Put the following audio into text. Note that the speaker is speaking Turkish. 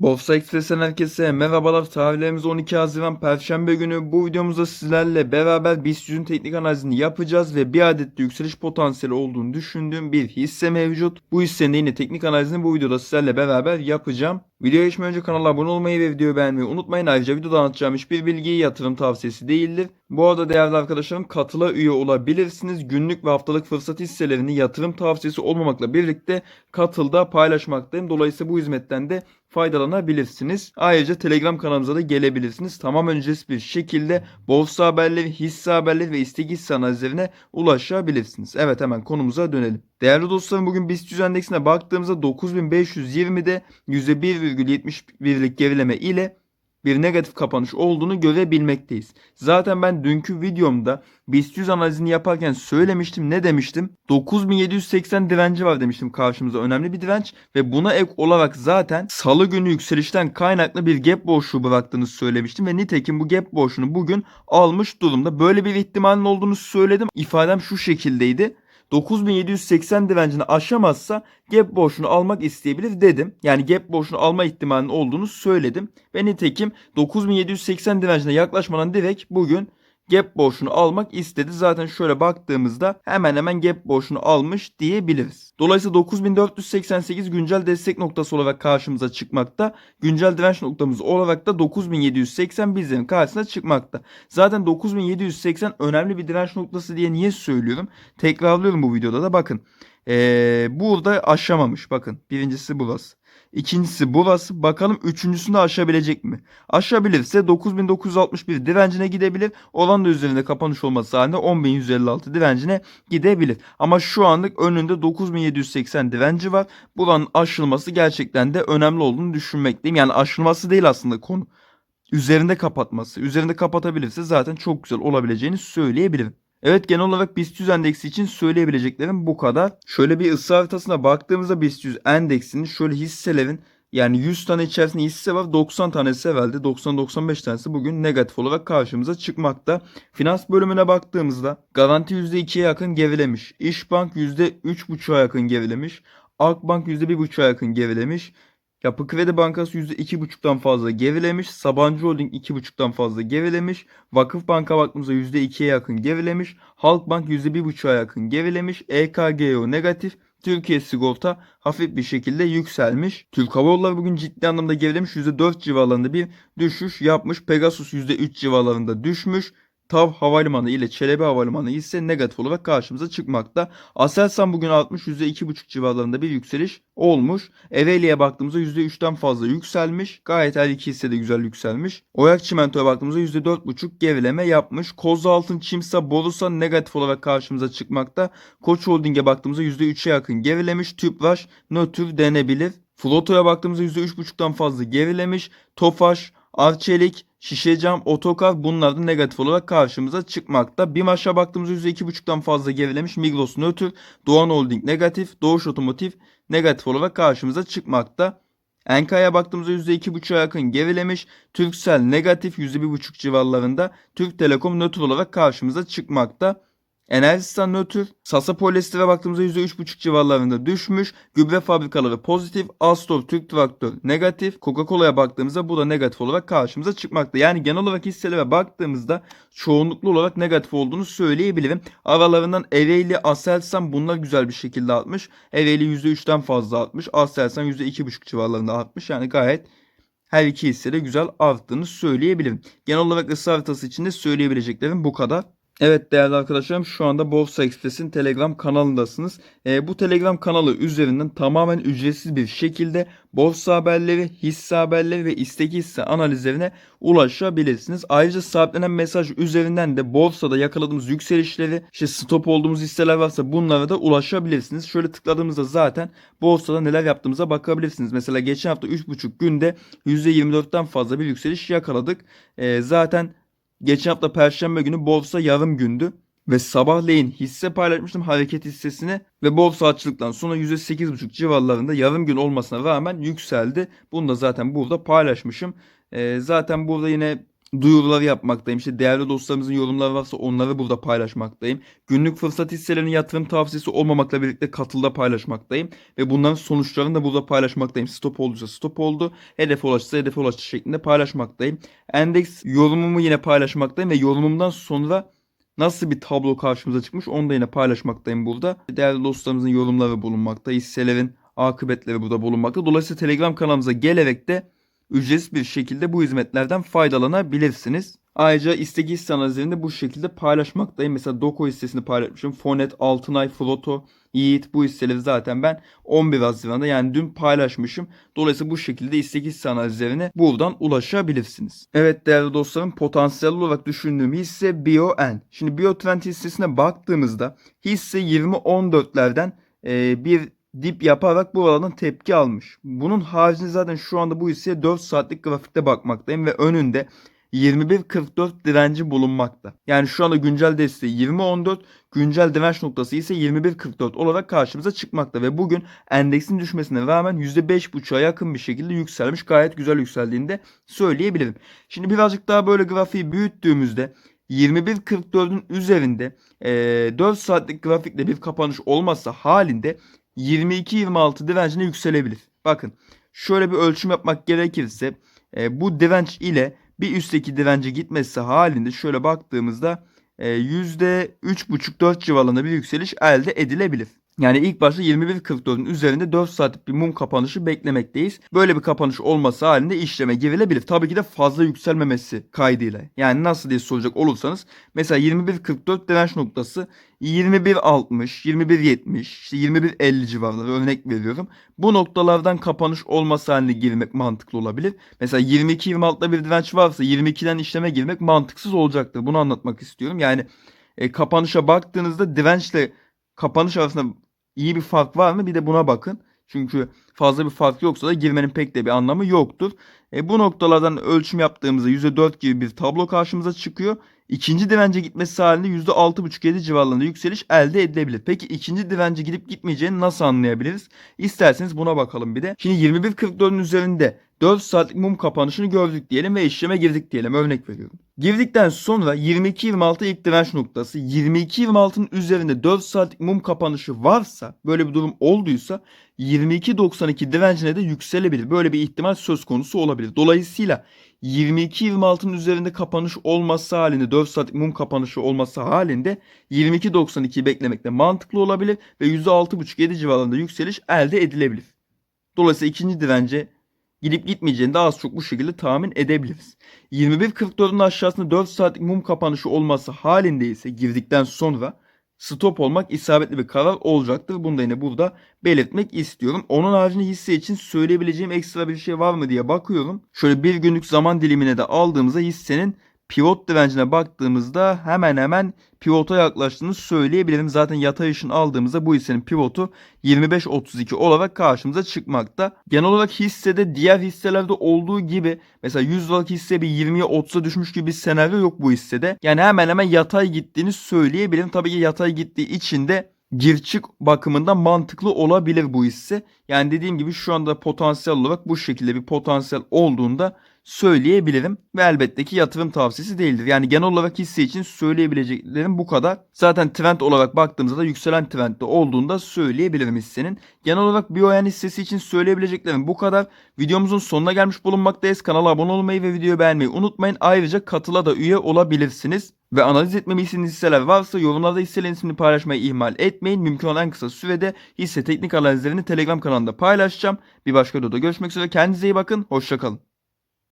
Borsa Express'ten herkese merhabalar. Tarihlerimiz 12 Haziran Perşembe günü. Bu videomuzda sizlerle beraber BIST 100'ün teknik analizini yapacağız ve bir adet de yükseliş potansiyeli olduğunu düşündüğüm bir hisse mevcut. Bu hissenin de yine teknik analizini bu videoda sizlerle beraber yapacağım. Videoya geçmeden önce kanala abone olmayı ve videoyu beğenmeyi unutmayın. Ayrıca videoda anlatacağım hiçbir bilgiyi yatırım tavsiyesi değildir. Bu arada değerli arkadaşlarım katıla üye olabilirsiniz. Günlük ve haftalık fırsat hisselerini yatırım tavsiyesi olmamakla birlikte katılda paylaşmaktayım. Dolayısıyla bu hizmetten de faydalanabilirsiniz. Ayrıca Telegram kanalımıza da gelebilirsiniz. Tamamen ücretsiz bir şekilde borsa haberleri, hisse haberleri ve istek hisse analizlerine ulaşabilirsiniz. Evet hemen konumuza dönelim. Değerli dostlarım bugün BIST 100 endeksine baktığımızda 9520'de %1,71'lik gerileme ile bir negatif kapanış olduğunu görebilmekteyiz. Zaten ben dünkü videomda BIST 100 analizini yaparken söylemiştim. Ne demiştim? 9780 direnci var demiştim karşımıza önemli bir direnç ve buna ek olarak zaten salı günü yükselişten kaynaklı bir gap boşluğu bıraktığını söylemiştim ve nitekim bu gap boşluğunu bugün almış durumda. Böyle bir ihtimalin olduğunu söyledim. İfadem şu şekildeydi. 9780 direncini aşamazsa gap boşluğunu almak isteyebilir dedim. Yani gap boşluğunu alma ihtimalinin olduğunu söyledim. Ve nitekim 9780 direncine yaklaşmadan direkt bugün gap boşluğunu almak istedi. Zaten şöyle baktığımızda hemen hemen gap boşluğunu almış diyebiliriz. Dolayısıyla 9488 güncel destek noktası olarak karşımıza çıkmakta. Güncel direnç noktamız olarak da 9780 bizlerin karşısına çıkmakta. Zaten 9780 önemli bir direnç noktası diye niye söylüyorum? Tekrarlıyorum bu videoda da bakın. Ee, burada aşamamış. Bakın birincisi burası. İkincisi burası. Bakalım üçüncüsünü aşabilecek mi? Aşabilirse 9961 direncine gidebilir. Olan da üzerinde kapanış olması halinde 10156 direncine gidebilir. Ama şu anlık önünde 9780 direnci var. Buranın aşılması gerçekten de önemli olduğunu düşünmekteyim. Yani aşılması değil aslında konu. Üzerinde kapatması. Üzerinde kapatabilirse zaten çok güzel olabileceğini söyleyebilirim. Evet genel olarak BIST 100 endeksi için söyleyebileceklerim bu kadar. Şöyle bir ısı haritasına baktığımızda BIST 100 endeksinin şöyle hisselerin yani 100 tane içerisinde hisse var 90 tanesi evvelde 90-95 tanesi bugün negatif olarak karşımıza çıkmakta. Finans bölümüne baktığımızda garanti %2'ye yakın gerilemiş. İşbank %3.5'a yakın gerilemiş. Akbank %1.5'a yakın gerilemiş. Yapı Kredi Bankası %2,5'tan fazla gerilemiş. Sabancı Holding 2,5'tan fazla gerilemiş. Vakıf Banka baktığımızda %2'ye yakın gerilemiş. Halkbank %1,5'a yakın gerilemiş. EKGO negatif. Türkiye Sigorta hafif bir şekilde yükselmiş. Türk Hava Yolları bugün ciddi anlamda gerilemiş. %4 civarlarında bir düşüş yapmış. Pegasus %3 civarlarında düşmüş. TAV Havalimanı ile Çelebi Havalimanı ise negatif olarak karşımıza çıkmakta. Aselsan bugün artmış %2,5 civarlarında bir yükseliş olmuş. Ereğli'ye baktığımızda %3'ten fazla yükselmiş. Gayet her iki hisse de güzel yükselmiş. Oyak Çimento'ya baktığımızda %4,5 gerileme yapmış. Kozaltın, Çimsa, Borusa negatif olarak karşımıza çıkmakta. Koç Holding'e baktığımızda %3'e yakın gerilemiş. Tüpraş nötr denebilir. Floto'ya baktığımızda %3,5'tan fazla gerilemiş. Tofaş, Arçelik, Şişecam, Otokar bunlar da negatif olarak karşımıza çıkmakta. BİMAŞ'a baktığımızda %2,5'tan fazla gerilemiş. Migros nötr, Doğan Holding negatif, Doğuş Otomotiv negatif olarak karşımıza çıkmakta. Enka'ya baktığımızda %2,5'a yakın gerilemiş. Türksel negatif %1,5 civarlarında. Türk Telekom nötr olarak karşımıza çıkmakta. Enerjistan nötr. Sasa Polyester'e baktığımızda %3,5 civarlarında düşmüş. Gübre fabrikaları pozitif. Astor Türk Traktör negatif. Coca-Cola'ya baktığımızda bu da negatif olarak karşımıza çıkmakta. Yani genel olarak hisselere baktığımızda çoğunluklu olarak negatif olduğunu söyleyebilirim. Aralarından Ereğli, Aselsan bunlar güzel bir şekilde artmış. Ereğli %3'ten fazla artmış. Aselsan %2,5 civarlarında artmış. Yani gayet her iki hisse de güzel arttığını söyleyebilirim. Genel olarak ısı haritası içinde söyleyebileceklerim bu kadar. Evet değerli arkadaşlarım şu anda Borsa Express'in Telegram kanalındasınız. E, bu Telegram kanalı üzerinden tamamen ücretsiz bir şekilde borsa haberleri, hisse haberleri ve istek hisse analizlerine ulaşabilirsiniz. Ayrıca sabitlenen mesaj üzerinden de borsada yakaladığımız yükselişleri, işte stop olduğumuz hisseler varsa bunlara da ulaşabilirsiniz. Şöyle tıkladığımızda zaten borsada neler yaptığımıza bakabilirsiniz. Mesela geçen hafta 3,5 günde %24'ten fazla bir yükseliş yakaladık. E, zaten Geçen hafta perşembe günü borsa yarım gündü ve sabahleyin hisse paylaşmıştım hareket hissesini ve borsa açılıktan sonra %8,5 civarlarında yarım gün olmasına rağmen yükseldi. Bunu da zaten burada paylaşmışım. Ee, zaten burada yine duyuruları yapmaktayım. İşte değerli dostlarımızın yorumları varsa onları burada paylaşmaktayım. Günlük fırsat hisselerinin yatırım tavsiyesi olmamakla birlikte katılda paylaşmaktayım. Ve bunların sonuçlarını da burada paylaşmaktayım. Stop olduysa stop oldu. Hedef ulaştıysa hedef ulaştı şeklinde paylaşmaktayım. Endeks yorumumu yine paylaşmaktayım ve yorumumdan sonra nasıl bir tablo karşımıza çıkmış onu da yine paylaşmaktayım burada. Değerli dostlarımızın yorumları bulunmakta. Hisselerin akıbetleri burada bulunmakta. Dolayısıyla Telegram kanalımıza gelerek de ücretsiz bir şekilde bu hizmetlerden faydalanabilirsiniz. Ayrıca istek hisse analizlerini bu şekilde paylaşmaktayım. Mesela Doko hissesini paylaşmışım. Fonet, Altınay, Floto, Yiğit bu hisseleri zaten ben 11 Haziran'da yani dün paylaşmışım. Dolayısıyla bu şekilde istek hisse analizlerine buradan ulaşabilirsiniz. Evet değerli dostlarım potansiyel olarak düşündüğüm hisse BioN. Şimdi BioTrend hissesine baktığımızda hisse 20-14'lerden e, bir dip yaparak bu alanın tepki almış. Bunun haricinde zaten şu anda bu hisseye 4 saatlik grafikte bakmaktayım ve önünde 21.44 direnci bulunmakta. Yani şu anda güncel desteği 20.14, güncel direnç noktası ise 21.44 olarak karşımıza çıkmakta ve bugün endeksin düşmesine rağmen %5.5'a yakın bir şekilde yükselmiş. Gayet güzel yükseldiğini de söyleyebilirim. Şimdi birazcık daha böyle grafiği büyüttüğümüzde 21.44'ün üzerinde e, 4 saatlik grafikle bir kapanış olmazsa halinde 22-26 direncine yükselebilir. Bakın şöyle bir ölçüm yapmak gerekirse e, bu direnç ile bir üstteki dirence gitmesi halinde şöyle baktığımızda e, %3,5-4 civarında bir yükseliş elde edilebilir. Yani ilk başta 21.44'ün üzerinde 4 saatlik bir mum kapanışı beklemekteyiz. Böyle bir kapanış olması halinde işleme girilebilir. Tabii ki de fazla yükselmemesi kaydıyla. Yani nasıl diye soracak olursanız mesela 21.44 direnç noktası 21.60, 21.70, işte 21.50 civarları örnek veriyorum. Bu noktalardan kapanış olması halinde girmek mantıklı olabilir. Mesela 22-26'da bir direnç varsa 22'den işleme girmek mantıksız olacaktır. Bunu anlatmak istiyorum. Yani e, kapanışa baktığınızda dirençle kapanış arasında iyi bir fark var mı? Bir de buna bakın. Çünkü fazla bir fark yoksa da girmenin pek de bir anlamı yoktur. E, bu noktalardan ölçüm yaptığımızda %4 gibi bir tablo karşımıza çıkıyor. İkinci dirence gitmesi halinde %6,5-7 civarlarında yükseliş elde edilebilir. Peki ikinci dirence gidip gitmeyeceğini nasıl anlayabiliriz? İsterseniz buna bakalım bir de. Şimdi 21.44'ün üzerinde 4 saatlik mum kapanışını gördük diyelim ve işleme girdik diyelim. Örnek veriyorum. Girdikten sonra 22-26 ilk direnç noktası 22-26'nın üzerinde 4 saatlik mum kapanışı varsa böyle bir durum olduysa 22.92 direncine de yükselebilir. Böyle bir ihtimal söz konusu olabilir. Dolayısıyla 22-26'nın üzerinde kapanış olması halinde 4 saatlik mum kapanışı olması halinde 22.92'yi beklemek de mantıklı olabilir ve %6.5-7 civarında yükseliş elde edilebilir. Dolayısıyla ikinci dirence gidip gitmeyeceğini de az çok bu şekilde tahmin edebiliriz. 21.44'ün aşağısında 4 saatlik mum kapanışı olması halinde ise girdikten sonra stop olmak isabetli bir karar olacaktır. Bunu da yine burada belirtmek istiyorum. Onun haricinde hisse için söyleyebileceğim ekstra bir şey var mı diye bakıyorum. Şöyle bir günlük zaman dilimine de aldığımızda hissenin pivot direncine baktığımızda hemen hemen pivota yaklaştığını söyleyebilirim. Zaten yatay ışın aldığımızda bu hissenin pivotu 25.32 olarak karşımıza çıkmakta. Genel olarak hissede diğer hisselerde olduğu gibi mesela 100 liralık hisse bir 20'ye 30'a düşmüş gibi bir senaryo yok bu hissede. Yani hemen hemen yatay gittiğini söyleyebilirim. Tabii ki yatay gittiği için de gir çık bakımından mantıklı olabilir bu hisse. Yani dediğim gibi şu anda potansiyel olarak bu şekilde bir potansiyel olduğunda söyleyebilirim. Ve elbette ki yatırım tavsiyesi değildir. Yani genel olarak hisse için söyleyebileceklerim bu kadar. Zaten trend olarak baktığımızda da yükselen trendde olduğunda söyleyebilirim hissenin. Genel olarak BioN hissesi için söyleyebileceklerim bu kadar. Videomuzun sonuna gelmiş bulunmaktayız. Kanala abone olmayı ve videoyu beğenmeyi unutmayın. Ayrıca katıla da üye olabilirsiniz. Ve analiz etmemi istediğiniz hisseler varsa yorumlarda hisselerin ismini paylaşmayı ihmal etmeyin. Mümkün olan en kısa sürede hisse teknik analizlerini Telegram kanalında paylaşacağım. Bir başka videoda görüşmek üzere. Kendinize iyi bakın. Hoşçakalın.